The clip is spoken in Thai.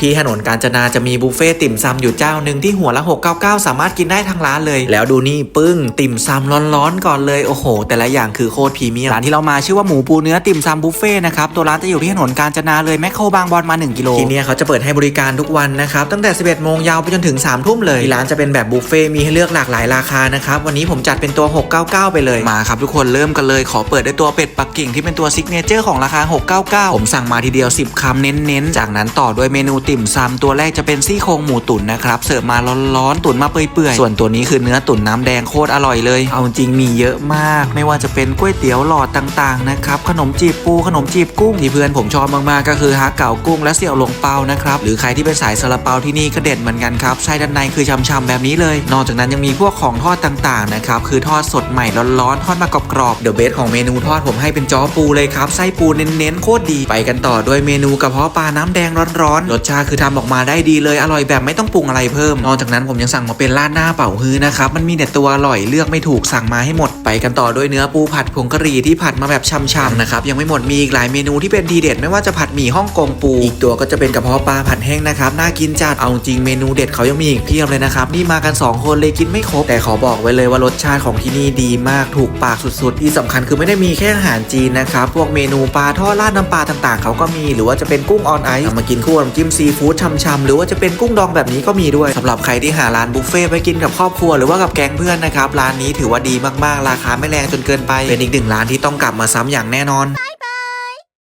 ที่ถนนกาญจนาจะมีบุฟเฟ่ติ่มซำอยู่เจ้าหนึ่งที่หัวละ 699 สามารถกินได้ทั้งร้านเลย แล้วดูนี่ปึ้งติ่มซำร้อนๆก่อนเลยโอ้โห แต่ละอย่างคือโคตรพรีเมียมร้านที่เรามาชื่อว่าหมูปูเนื้อติ่มซำบุฟเฟ่นะครับตัวร้านจะอยู่ที่ถนนกาญจนาเลยแมคโครบางบอนมา 1 กิโลที่นี่เขาจะเปิดให้บริการทุกวันนะครับตั้งแต่ 11 โมงยาวไปจนถึง 3 ทุ่มเลยร้านจะเป็นแบบบุฟเฟ่มีให้เลือกหลากหลายราคานะครับวันนี้ผมจัดเป็นตัว 699 ไปเลยมาครับทุกคนเริ่มกันเลยขอเปิดด้วยตัวเป็ดปักกิ่งที่เป็นตัวซิกเนเจอร์ของราคา 699 ผมสั่งมาทีเดียว 10คำเน้นๆจากนั้นต่อด้วยเมนูติ่มซำตัวแรกจะเป็นซี่โครงหมูตุ๋นนะครับเสิร์ฟมาร้อนๆตุ๋นมาเปื่อยๆส่วนตัวนี้คือเนื้อตุ๋นน้ำแดงโคตรอร่อยเลย เอาจริงมีเยอะมาก ไม่ว่าจะเป็นก๋วยเตี๋ยวหลอดต่างๆนะครับขนมจีบปูขนมจีบกุ้งที่เพื่อนผมชอบมากๆก็คือฮะเก่ากุ้งและเสี่ยวหลงเปานะครับหรือใครที่เป็นสายซาลาเปาที่นี่ก็เด็ดเหมือนกันครับไส้ด้านในคือช่ำๆแบบนี้เลย นอกจากนั้นยังมีพวกของทอดต่างๆนะครับคือทอดสดใหม่ร้อนๆทอดมากรอบๆเดอะเบสของเมนูทอดผมให้เป็นจ้อปูเลยครับไส้ปูเน้นๆโคตรดีไปกันต่อด้วยเมนูกระเพาะปลาน้ำแดงร้อนๆรสชาติคือทำออกมาได้ดีเลยอร่อยแบบไม่ต้องปรุงอะไรเพิ่ม นอกจากนั้นผมยังสั่งมาเป็นราดหน้าเป่าฮื้อนะครับมันมีแต่ตัวอร่อยเลือกไม่ถูกสั่งมาให้หมดไปกันต่อด้วยเนื้อปูผัดผงกะหรี่ที่ผัดมาแบบช่ำๆนะครับยังไม่หมดมีอีกหลายเมนูที่เป็นทีเด็ดไม่ว่าจะผัดหมี่ฮ่องกงปู อีกตัวก็จะเป็นกระเพาะปลาผัดแห้งนะครับน่ากินจัดเอาจริงเมนูเด็ดเขายังมีอีกเพียบเลยนะครับนี่มากันสองคนเลยกินไม่ครบ แต่ขอบอกไว้เลยว่ารสชาติของที่นี่ดีมากถูกปากสุดๆ ที่สำคัญคือไม่ได้มีแค่อาหารจีนนะครับพวกเมนูปลาทอดราดน้ำปลาต่างๆ เขาก็มีหรือว่าจะเป็นกุ้งออนไอซ์มากินคู่กับจิ้มซีฟู้ดช่ำๆหรือว่าจะเป็นกุ้งดองแบบนี้ก็มีด้วยสำหรับใครที่หาร้านบุฟเฟ่ไปกินกับครอบครัวหรือว่ากับแก๊งเพื่อนนะครับร้านนี้ถือว่าดีมากๆ ราคาไม่แรงจนเกินไปเป็นอีกหนึ่งร้านที่ต้องกลับมาซ้ำอย่างแน่นอน